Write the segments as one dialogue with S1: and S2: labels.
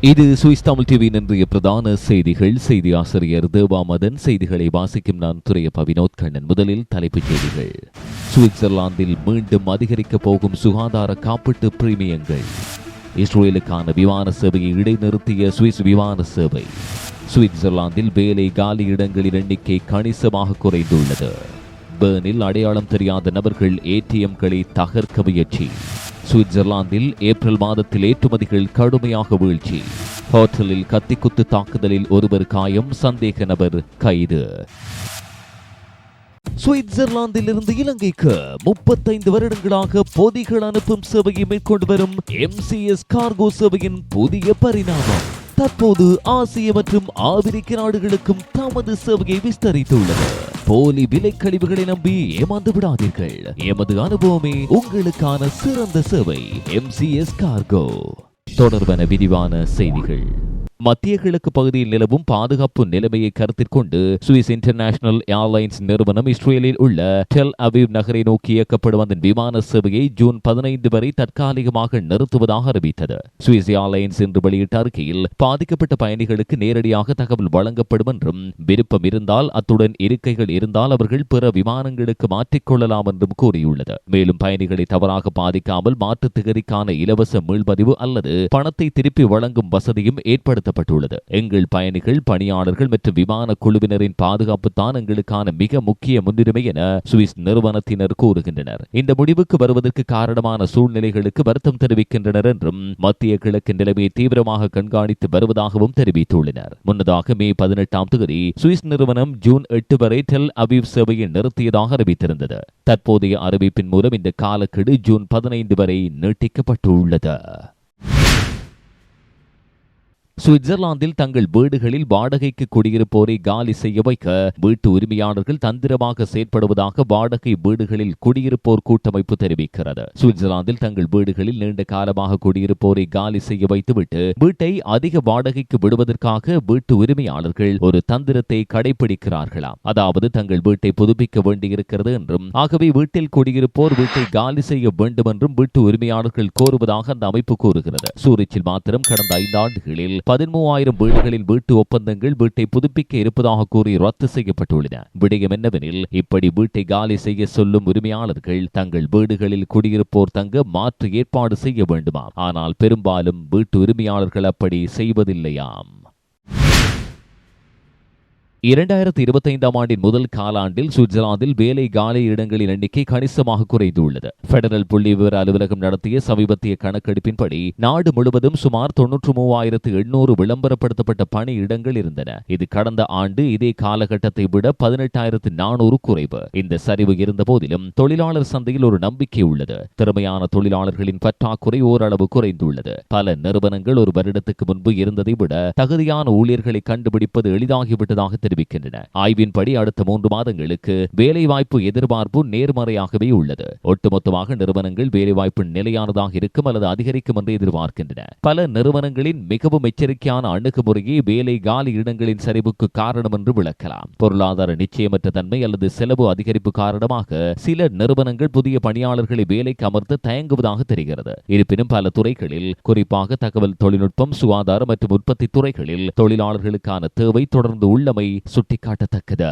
S1: இது சுவிஸ் தமிழ் டிவியின் இன்றைய பிரதான செய்திகள். செய்தி ஆசிரியர் தேவாமதன் செய்திகளை வாசிக்கும் நான் துறைய வினோத். கண்ணன் முதலில் தலைப்புச் செய்திகள். சுவிட்சர்லாந்தில் மீண்டும் அதிகரிக்கப் போகும் சுகாதார காப்பீட்டு பிரீமியங்கள். இஸ்ரேலுக்கான விமான சேவையை இடைநிறுத்திய சுவிஸ் விமான சேவை. சுவிட்சர்லாந்தில் வேலை காலி இடங்களின் எண்ணிக்கை கணிசமாக குறைந்துள்ளது. பேர்னில் அடையாளம் தெரியாத நபர்கள் ஏடிஎம்களை தகர்க்க முயற்சி. சுவிட்சர்லாந்தில் ஏப்ரல் மாதத்தில் ஏற்றுமதிகள் கடுமையாக வீழ்ச்சி. ஹோட்டலில் கத்திக்குத்து தாக்குதலில் ஒருவர் காயம் சந்தேக நபர் கைது. சுவிட்சர்லாந்திலிருந்து இலங்கைக்கு முப்பத்தைந்து வருடங்களாக பொதிகள் அனுப்பும் சேவையை மேற்கொண்டு வரும் எம்சிஎஸ் கார்கோ சேவையின் புதிய பரிணாமம். தற்போது ஆசிய மற்றும் ஆப்பிரிக்க நாடுகளுக்கும் தமது சேவையை விஸ்தரித்துள்ளது. போலி விலைக்கழிவுகளை நம்பி ஏமாந்து விடாதீர்கள். எமது அனுபவமே உங்களுக்கான சிறந்த சேவை. எம்சிஎஸ் கார்கோ தொடர்பான விரிவான செய்திகள். மத்திய கிழக்கு பகுதியில் நிலவும் பாதுகாப்பு நிலைமையை கருத்தில் கொண்டு சுவிஸ் இன்டர்நேஷனல் ஏர்லைன்ஸ் நிறுவனம் இஸ்ரேலில் உள்ள டெல் அவிவ் நகரை நோக்கி இயக்கப்படும் அதன் விமான சேவையை ஜூன் பதினைந்து வரை தற்காலிகமாக நிறுத்துவதாக அறிவித்தது. சுவிஸ் ஏர்லைன்ஸ் இன்று வெளியிட்ட அறிக்கையில் பாதிக்கப்பட்ட பயணிகளுக்கு நேரடியாக தகவல் வழங்கப்படும் என்றும் விருப்பம் இருந்தால் அத்துடன் இருக்கைகள் இருந்தால் அவர்கள் பிற விமானங்களுக்கு மாற்றிக்கொள்ளலாம் என்றும் கூறியுள்ளது. மேலும் பயணிகளை தவறாக பாதிக்காமல் மாற்று திகதிக்கான இலவச மீள்பதிவு அல்லது பணத்தை திருப்பி வழங்கும் வசதியும் ஏற்படுத்த ஏற்படுத்தப்பட்டுள்ளது எங்கள் பயணிகள் பணியாளர்கள் மற்றும் விமான குழுவினரின் பாதுகாப்பு தான் எங்களுக்கான மிக முக்கிய முன்னுரிமை என சுவிஸ் நிறுவனத்தினர் கூறுகின்றனர். இந்த முடிவுக்கு வருவதற்கு காரணமான சூழ்நிலைகளுக்கு வருத்தம் தெரிவிக்கின்றனர் என்றும் மத்திய கிழக்கு நிலைமையை தீவிரமாக கண்காணித்து வருவதாகவும் தெரிவித்துள்ளனர். முன்னதாக மே பதினெட்டாம் தேதி சுவிஸ் நிறுவனம் ஜூன் எட்டு வரை டெல் அபிவ் சேவையை நிறுத்தியதாக அறிவித்திருந்தது. தற்போதைய அறிவிப்பின் மூலம் இந்த காலக்கெடு ஜூன் பதினைந்து வரை நீட்டிக்கப்பட்டுள்ளது. சுவிட்சர்லாந்தில் தங்கள் வீடுகளில் வாடகைக்கு குடியிருப்போரை காலி செய்ய வைக்க வீட்டு உரிமையாளர்கள் தந்திரமாக செயற்படுவதாக வாடகை வீடுகளில் குடியிருப்போர் கூட்டமைப்பு தெரிவிக்கிறது. சுவிட்சர்லாந்தில் தங்கள் வீடுகளில் நீண்ட காலமாக குடியிருப்போரை காலி செய்ய வைத்துவிட்டு வீட்டை அதிக வாடகைக்கு விடுவதற்காக வீட்டு உரிமையாளர்கள் ஒரு தந்திரத்தை கடைபிடிக்கிறார்களாம். அதாவது தங்கள் வீட்டை புதுப்பிக்க வேண்டியிருக்கிறது என்றும் ஆகவே வீட்டில் குடியிருப்போர் வீட்டை காலி செய்ய வேண்டும் என்றும் வீட்டு உரிமையாளர்கள் கோருவதாக அந்த அமைப்பு கூறுகிறது. சூரிச்சில் மாத்திரம் கடந்த ஐந்தாண்டுகளில் பதிமூவாயிரம் வீடுகளில் வீட்டு ஒப்பந்தங்கள் வீட்டை புதுப்பிக்க இருப்பதாக கூறி ரத்து செய்யப்பட்டுள்ளன. விடயம் என்னவெனில் இப்படி வீட்டை காலி செய்ய சொல்லும் உரிமையாளர்கள் தங்கள் வீடுகளில் குடியிருப்போர் தங்க மாற்று ஏற்பாடு செய்ய வேண்டுமா ஆனால் பெரும்பாலும் வீட்டு உரிமையாளர்கள் அப்படி செய்வதில்லையாம். இரண்டாயிரத்தி இருபத்தைந்தாம் ஆண்டின் முதல் காலாண்டில் சுவிட்சர்லாந்தில் வேலை காலி இடங்களின் எண்ணிக்கை கணிசமாக குறைந்துள்ளது. பெடரல் புள்ளி விவர அலுவலகம் நடத்திய சமீபத்திய கணக்கெடுப்பின்படி நாடு முழுவதும் சுமார் தொன்னூற்று மூவாயிரத்து எண்ணூறு விளம்பரப்படுத்தப்பட்ட பணி இடங்கள் இருந்தன. இது கடந்த ஆண்டு இதே காலகட்டத்தை விட பதினெட்டாயிரத்து நானூறு குறைவு. இந்த சரிவு இருந்த போதிலும் தொழிலாளர் சந்தையில் ஒரு நம்பிக்கை உள்ளது. திறமையான தொழிலாளர்களின் பற்றாக்குறை ஓரளவு குறைந்துள்ளது. பல நிறுவனங்கள் ஒரு வருடத்துக்கு முன்பு இருந்ததை விட தகுதியான ஊழியர்களை கண்டுபிடிப்பது எளிதாகிவிட்டதாக தெரிவிக்கின்றன. ஆய்வின்படி அடுத்த மூன்று மாதங்களுக்கு வேலைவாய்ப்பு எதிர்பார்ப்பு நேர்மறையாகவே உள்ளது. ஒட்டுமொத்தமாக நிறுவனங்கள் வேலைவாய்ப்பு நிலையானதாக இருக்கும் அல்லது அதிகரிக்கும் என்று எதிர்பார்க்கின்றன. பல நிறுவனங்களின் மிகவும் எச்சரிக்கையான அணுகுமுறையே வேலை காலி இடங்களின் சரிவுக்கு காரணம் என்று விளக்கலாம். பொருளாதார நிச்சயமற்ற தன்மை அல்லது செலவு அதிகரிப்பு காரணமாக சில நிறுவனங்கள் புதிய பணியாளர்களை வேலைக்கு அமர்த்த தயங்குவதாக தெரிகிறது. இருப்பினும் பல துறைகளில் குறிப்பாக தகவல் தொழில்நுட்பம் சுகாதாரம் மற்றும் உற்பத்தி துறைகளில் தொழிலாளர்களுக்கான தேவை தொடர்ந்து உள்ளமை ಸುಟ್ಟಿಕಾಟತಕ್ಕದ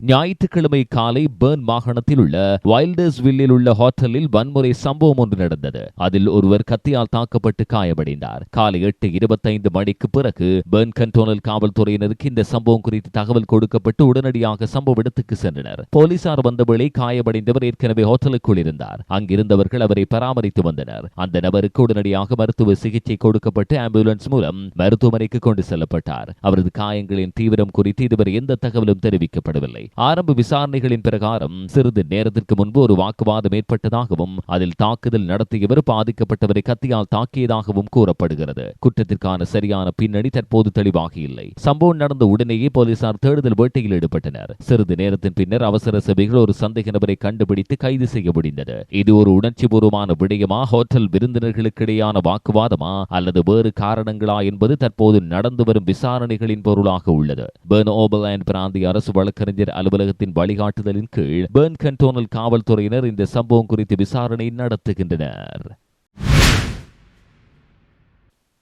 S1: ஞாயிற்றுக்கிழமை காலை பேர்ன் மாகாணத்தில் உள்ள வைல்டர்ஸ் வில்லில் உள்ள ஹோட்டலில் வன்முறை சம்பவம் ஒன்று நடந்தது. அதில் ஒருவர் கத்தியால் தாக்கப்பட்டு காயமடைந்தார். காலை எட்டு இருபத்தைந்து மணிக்கு பிறகு பேர்ன் கண்டோனல் காவல்துறையினருக்கு இந்த சம்பவம் குறித்து தகவல் கொடுக்கப்பட்டு உடனடியாக சம்பவ இடத்துக்கு சென்றனர். போலீசார் வந்தவேளை காயமடைந்தவர் ஏற்கனவே ஹோட்டலுக்குள் இருந்தார். அங்கிருந்தவர்கள் அவரை பராமரித்து வந்தனர். அந்த நபருக்கு உடனடியாக மருத்துவ சிகிச்சை கொடுக்கப்பட்டு ஆம்புலன்ஸ் மூலம் மருத்துவமனைக்கு கொண்டு செல்லப்பட்டார். அவரது காயங்களின் தீவிரம் குறித்து இதுவரை எந்த தகவலும் தெரிவிக்கப்படவில்லை. ஆரம்ப விசாரணைகளின் பிரகாரம் சிறிது நேரத்திற்கு முன்பு ஒரு வாக்குவாதம் ஏற்பட்டதாகவும் அதில் தாக்குதல் நடத்தியவர் பாதிக்கப்பட்டவரை கத்தியால் தாக்கியதாகவும் கூறப்படுகிறது. குற்றத்திற்கான சரியான பின்னணி தற்போது தெளிவாக இல்லை சம்பவம் நடந்த உடனேயே போலீசார் தேடுதல் வேட்டையில் ஈடுபட்டனர். சிறிது நேரத்தின் பின்னர் அவசர சபைகள் ஒரு சந்தேக நபரை கண்டுபிடித்து கைது செய்ய முடிந்தது. இது ஒரு உணர்ச்சிபூர்வமான விடயமா ஹோட்டல் விருந்தினர்களுக்கிடையான வாக்குவாதமா அல்லது வேறு காரணங்களா என்பது தற்போது நடந்து வரும் விசாரணைகளின் பொருளாக உள்ளது. பெர்ன் ஓபலாண்ட் பிராந்திய அரசு வழக்கறிஞர் அலுவலகத்தின் வழிகாட்டுதலின் கீழ் பேர்ன் கண்டோனல் காவல்துறையினர் இந்த சம்பவம் குறித்து விசாரணை நடத்துகின்றனர்.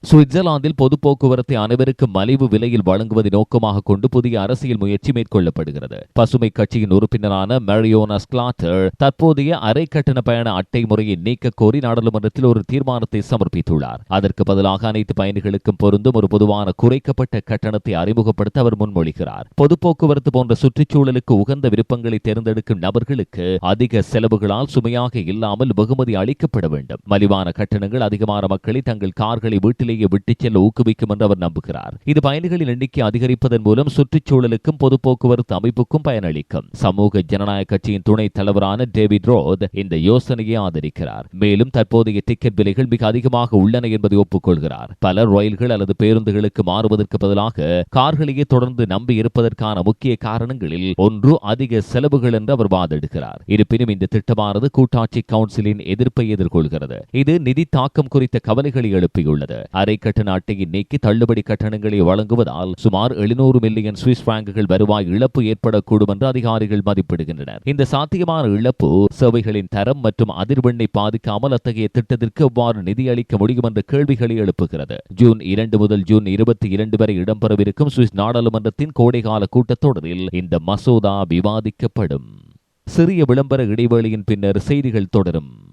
S1: சுவிட்சர்லாந்தில் பொது போக்குவரத்தை அனைவருக்கும் மலிவு விலையில் வழங்குவதை நோக்கமாக கொண்டு புதிய அரசியல் முயற்சி மேற்கொள்ளப்படுகிறது. பசுமை கட்சியின் உறுப்பினரான மரியோனா ஸ்கிளாட்டர் தற்போதைய அரை கட்டண பயண அட்டை முறையை நீக்க கோரி நாடாளுமன்றத்தில் ஒரு தீர்மானத்தை சமர்ப்பித்துள்ளார். அதற்கு பதிலாக அனைத்து பயணிகளுக்கும் பொருந்தும் ஒரு பொதுவான குறைக்கப்பட்ட கட்டணத்தை அறிமுகப்படுத்த அவர் முன்மொழிகிறார். பொது போக்குவரத்து போன்ற சுற்றுச்சூழலுக்கு உகந்த விருப்பங்களை தேர்ந்தெடுக்கும் நபர்களுக்கு அதிக செலவுகளால் சுமையாக இல்லாமல் வெகுமதி அளிக்கப்பட வேண்டும். மலிவான கட்டணங்கள் அதிகமான மக்களை தங்கள் கார்களை வீட்டிலே நிலையை விட்டுச் செல்ல ஊக்குவிக்கும் என்று அவர் நம்புகிறார். இது பயணிகளின் எண்ணிக்கை அதிகரிப்பதன் மூலம் சுற்றுச்சூழலுக்கும் பொது போக்குவரத்து அமைப்புக்கும் பயனளிக்கும். சமூக ஜனநாயக கட்சியின் துணைத் தலைவரான டேவிட் ரோத் இந்த யோசனையை ஆதரிக்கிறார். மேலும் தற்போதைய டிக்கெட் விலைகள் மிக அதிகமாக உள்ளன என்பதை ஒப்புக்கொள்கிறார். பல ரயில்கள் அல்லது பேருந்துகளுக்கு மாறுவதற்கு பதிலாக கார்களையே தொடர்ந்து நம்பி இருப்பதற்கான முக்கிய காரணங்களில் ஒன்று அதிக செலவுகள் என்று அவர் வாதிடுகிறார். இருப்பினும் இந்த திட்டமானது கூட்டாட்சி கவுன்சிலின் எதிர்ப்பை எதிர்கொள்கிறது. இது நிதி தாக்கம் குறித்த கவலைகளை எழுப்பியுள்ளது. அரை கட்டண அட்டையை நீக்கி தள்ளுபடி கட்டணங்களை வழங்குவதால் சுமார் எழுநூறு மில்லியன் சுவிஸ் பிராங்குகள் வருவாய் இழப்பு ஏற்படக்கூடும் என்று அதிகாரிகள் மதிப்பிடுகின்றனர். இந்த சாத்தியமான இழப்பு சேவைகளின் தரம் மற்றும் அதிர்வெண்ணை பாதிக்காமல் அத்தகைய திட்டத்திற்கு எவ்வாறு நிதி அளிக்க முடியும் என்ற கேள்விகளை எழுப்புகிறது. ஜூன் இரண்டு முதல் ஜூன் இருபத்தி இரண்டு வரை இடம்பெறவிருக்கும் சுவிஸ் நாடாளுமன்றத்தின் கோடைகால கூட்டத்தொடரில் இந்த மசோதா விவாதிக்கப்படும். சிறிய விளம்பர இடைவேளையின் பின்னர் செய்திகள் தொடரும்.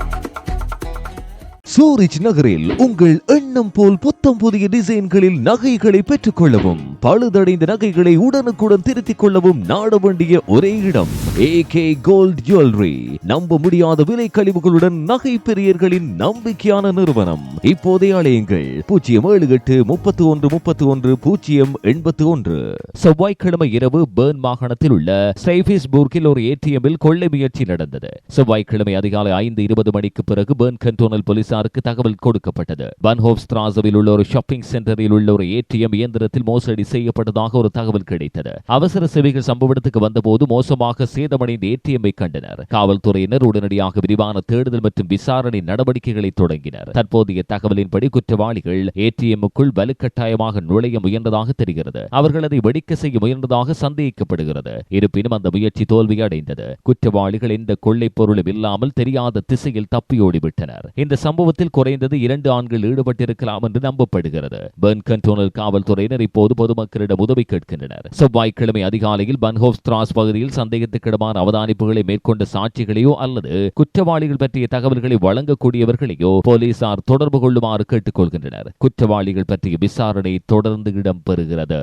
S1: சூரிச் நகரில் உங்கள் எண்ணம் போல் புத்தம் புதிய டிசைன்களில் நகைகளை பெற்றுக் கொள்ளவும் பழுதடைந்த நகைகளை உடனுக்குடன் திருத்திக் கொள்ளவும் நாட வேண்டிய ஒரே இடம் ஏ கே கோல்ட் ஜுவல்லரி நம்ப முடியாத விலை கழிவுகளுடன் நகை பெரியர்களின் நம்பிக்கையான நிறுவனம். இப்போதே அழையுங்கள் பூஜ்ஜியம் ஏழு எட்டு முப்பத்தி ஒன்று முப்பத்தி ஒன்று பூஜ்ஜியம் எண்பத்தி ஒன்று செவ்வாய்க்கிழமை இரவு பேர்ன் மாகாணத்தில் உள்ள ஸ்ரைபிஸ்பூர்கில் ஒரு ஏடிஎம்மில் கொள்ளை முயற்சி நடந்தது. செவ்வாய்க்கிழமை அதிகாலை ஐந்து இருபது மணிக்கு பிறகு பேர்ன் கண்டோனல் போலீசார் போலீசாருக்கு தகவல் கொடுக்கப்பட்டது. பன்ஹோப் ஸ்திராசவில் உள்ள ஒரு ஷாப்பிங் சென்டரில் உள்ள ஒரு ஏடிஎம் இயந்திரத்தில் மோசடி செய்யப்பட்டதாக ஒரு தகவல் கிடைத்தது. அவசர சேவைகள் சம்பவ இடத்துக்கு வந்தபோது மோசமாக சேதமடைந்த ஏடிஎம்மை கண்டனர். காவல்துறையினர் உடனடியாக விரிவான தேடுதல் மற்றும் விசாரணை நடவடிக்கைகளை தொடங்கினர். தற்போதைய தகவலின்படி குற்றவாளிகள் ஏடிஎம்முக்குள் வலுக்கட்டாயமாக நுழைய முயன்றதாக தெரிகிறது. அவர்கள் அதை வெடிக்க செய்ய முயன்றதாக சந்தேகிக்கப்படுகிறது. இருப்பினும் அந்த முயற்சி தோல்வியடைந்தது. குற்றவாளிகள் எந்த கொள்ளைப் பொருளும் இல்லாமல் தெரியாத திசையில் தப்பியோடிவிட்டனர். இந்த சம்பவம் சம்பவத்தில் குறைந்தது இரண்டு ஆண்கள் ஈடுபட்டிருக்கலாம் என்று நம்பப்படுகிறது. பெர்ன் கண்டோனல் காவல்துறையினர் இப்போது பொதுமக்களிடம் உதவி கேட்கின்றனர். செவ்வாய்க்கிழமை அதிகாலையில் பன்ஹோப் திராஸ் பகுதியில் சந்தேகத்துக்கிடமான அவதானிப்புகளை மேற்கொண்ட சாட்சிகளையோ அல்லது குற்றவாளிகள் பற்றிய தகவல்களை வழங்கக்கூடியவர்களையோ போலீசார் தொடர்பு கொள்ளுமாறு கேட்டுக்கொள்கின்றனர். குற்றவாளிகள் பற்றிய விசாரணை தொடர்ந்து இடம்பெறுகிறது.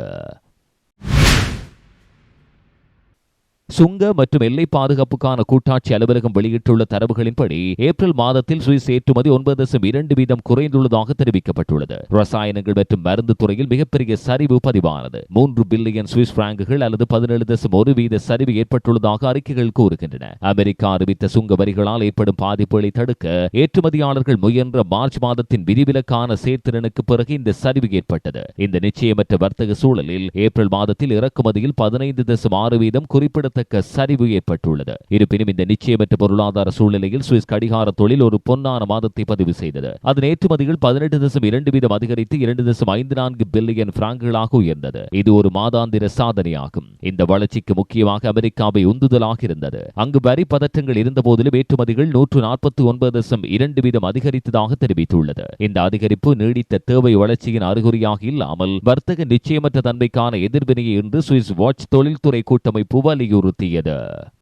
S1: சுங்க மற்றும் எல்லை பாதுகாப்புக்கான கூட்டாட்சி அலுவலகம் வெளியிட்டுள்ள தரவுகளின்படி ஏப்ரல் மாதத்தில் சுவிஸ் ஏற்றுமதி ஒன்பது தசம் இரண்டு வீதம் குறைந்துள்ளதாக தெரிவிக்கப்பட்டுள்ளது. ரசாயனங்கள் மற்றும் மருந்து துறையில் மிகப்பெரிய சரிவு பதிவானது. மூன்று பில்லியன் சுவிஸ் பிராங்குகள் அல்லது பதினேழு தசம் ஒரு வீத சரிவு ஏற்பட்டுள்ளதாக அறிக்கைகள் கூறுகின்றன. அமெரிக்கா அறிவித்த சுங்க வரிகளால் ஏற்படும் பாதிப்புகளை தடுக்க ஏற்றுமதியாளர்கள் முயன்ற மார்ச் மாதத்தின் விதிவிலக்கான சேர்த்திறனுக்கு பிறகு இந்த சரிவு ஏற்பட்டது. இந்த நிச்சயமற்ற வர்த்தக சூழலில் ஏப்ரல் மாதத்தில் இறக்குமதியில் பதினைந்து தசம் ஆறு வீதம் குறிப்பிடத்தக்க குறிப்பிடத்தக்க சரிவு ஏற்பட்டுள்ளது. இருப்பினும் இந்த நிச்சயமற்ற பொருளாதார சூழ்நிலையில் சுவிஸ் கடிகார தொழில் ஒரு பொன்னான மாதத்தை பதிவு செய்தது. அதன் ஏற்றுமதிகள் பதினெட்டு தசம் இரண்டு வீதம் அதிகரித்து இரண்டு தசம் ஐந்து நான்கு பில்லியன் பிராங்குகளாக உயர்ந்தது. இது ஒரு மாதாந்திர சாதனையாகும். இந்த வளர்ச்சிக்கு முக்கியமாக அமெரிக்காவை உந்துதலாக இருந்தது. அங்கு வரி பதற்றங்கள் இருந்த போதிலும் ஏற்றுமதிகள் நூற்று நாற்பத்தி ஒன்பது தசம் இரண்டு வீதம் அதிகரித்ததாக தெரிவித்துள்ளது. இந்த அதிகரிப்பு நீடித்த தேவை வளர்ச்சியின் அறிகுறியாக இல்லாமல் வர்த்தக நிச்சயமற்ற தன்மைக்கான எதிர்வினையை என்று சுவிஸ் வாட்ச் தொழில்துறை கூட்டமைப்பு வலியுறுத்தி 23 dah.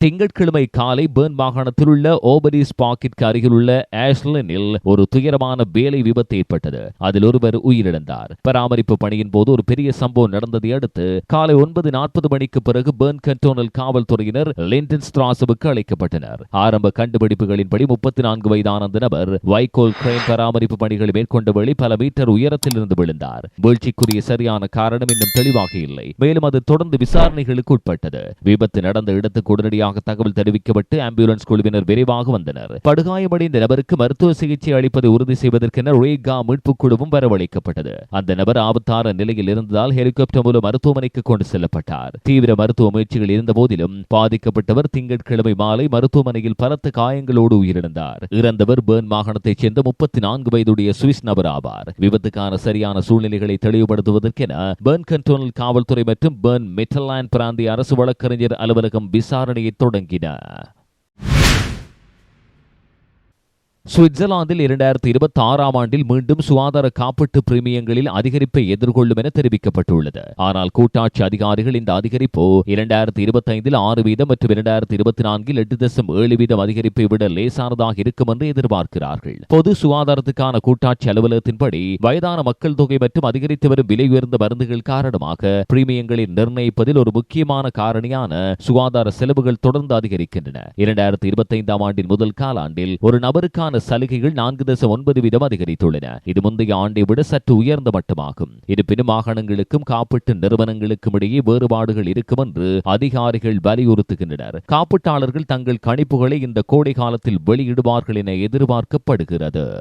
S1: திங்கட்கிழமை காலை பேர்ன் மாகாணத்தில் உள்ள ஓபரிஸ் பாக்கிற்கு அருகிலுள்ள ஆஷ்லனில் ஒரு துயரமான வேலை விபத்து ஏற்பட்டது. அதில் ஒருவர் உயிரிழந்தார். பராமரிப்பு பணியின் போது ஒரு பெரிய சம்பவம் நடந்ததை அடுத்து காலை ஒன்பது நாற்பது மணிக்கு பிறகு பேர்ன் கண்டோனல் காவல்துறையினர் லிண்டன் ஸ்ட்ராசுவுக்கு அழைக்கப்பட்டனர். ஆரம்ப கண்டுபிடிப்புகளின்படி முப்பத்தி நான்கு வயதான அந்த நபர் வைகோல் கிரைன் பராமரிப்பு பணிகளை மேற்கொண்ட வழி பல மீட்டர் உயரத்தில் இருந்து விழுந்தார். வீழ்ச்சிக்குரிய சரியான காரணம் இன்னும் தெளிவாக இல்லை. மேலும் அது தொடர்ந்து விசாரணைகளுக்கு உட்பட்டது. விபத்து நடந்த இடத்துக்கு உடனடியாக உள்ளதாக தகவல் தெரிவிக்கப்பட்டு ஆம்புலன்ஸ் குழுவினர் விரைவாக வந்தனர். படுகாயமடைந்த நபருக்கு மருத்துவ சிகிச்சை அளிப்பதை உறுதி செய்வதற்கென ரேகா மீட்புக் குழுவும் வரவழைக்கப்பட்டது. அந்த நபர் ஆபத்தான நிலையில் இருந்ததால் ஹெலிகாப்டர் மூலம் மருத்துவமனைக்கு கொண்டு செல்லப்பட்டார். தீவிர மருத்துவ முயற்சிகள் இருந்த போதிலும் பாதிக்கப்பட்டவர் திங்கட்கிழமை மாலை மருத்துவமனையில் பலத்த காயங்களோடு உயிரிழந்தார். இறந்தவர் பேர்ன் மாகாணத்தைச் சேர்ந்த முப்பத்தி நான்கு வயதுடைய சுவிஸ் நபர் ஆவார் விபத்துக்கான சரியான சூழ்நிலைகளை தெளிவுபடுத்துவதற்கென பேர்ன் கண்டோனல் காவல்துறை மற்றும் பேர்ன் மெட்டலாண்ட் பிராந்திய அரசு வழக்கறிஞர் அலுவலகம் விசாரணையை தொடங்கின சுவிட்சர்லாந்தில் இரண்டாயிரத்தி இருபத்தி ஆறாம் ஆண்டில் மீண்டும் சுகாதார காப்பீட்டு பிரீமியங்களில் அதிகரிப்பை எதிர்கொள்ளும் என தெரிவிக்கப்பட்டுள்ளது. ஆனால் கூட்டாட்சி அதிகாரிகள் இந்த அதிகரிப்பு இரண்டாயிரத்தி இருபத்தி ஐந்தில் ஆறு வீதம் மற்றும் இரண்டாயிரத்தி இருபத்தி நான்கில் எட்டு தசம் ஏழு வீதம் அதிகரிப்பை விட லேசானதாக இருக்கும் என்று எதிர்பார்க்கிறார்கள். பொது சுகாதாரத்துக்கான கூட்டாட்சி அலுவலகத்தின்படி வயதான மக்கள் தொகை மற்றும் அதிகரித்து வரும் விலை உயர்ந்த மருந்துகள் காரணமாக பிரீமியங்களை நிர்ணயிப்பதில் ஒரு முக்கியமான காரணியான சுகாதார செலவுகள் தொடர்ந்து அதிகரிக்கின்றன. இரண்டாயிரத்தி இருபத்தைந்தாம் ஆண்டின் முதல் காலாண்டில் ஒரு நபருக்கான சலுகைகள் நான்கு தசம் ஒன்பது வீதம் அதிகரித்துள்ளன. இது முந்தைய ஆண்டை விட சற்று உயர்ந்த மட்டமாகும். இருப்பினும் மாகாணங்களுக்கும் காப்பீட்டு நிறுவனங்களுக்கும் இடையே வேறுபாடுகள் இருக்கும் என்று அதிகாரிகள் வலியுறுத்துகின்றனர். காப்பீட்டாளர்கள் தங்கள் கணிப்புகளை இந்த கோடை காலத்தில் வெளியிடுவார்கள் என எதிர்பார்க்கப்படுகிறது.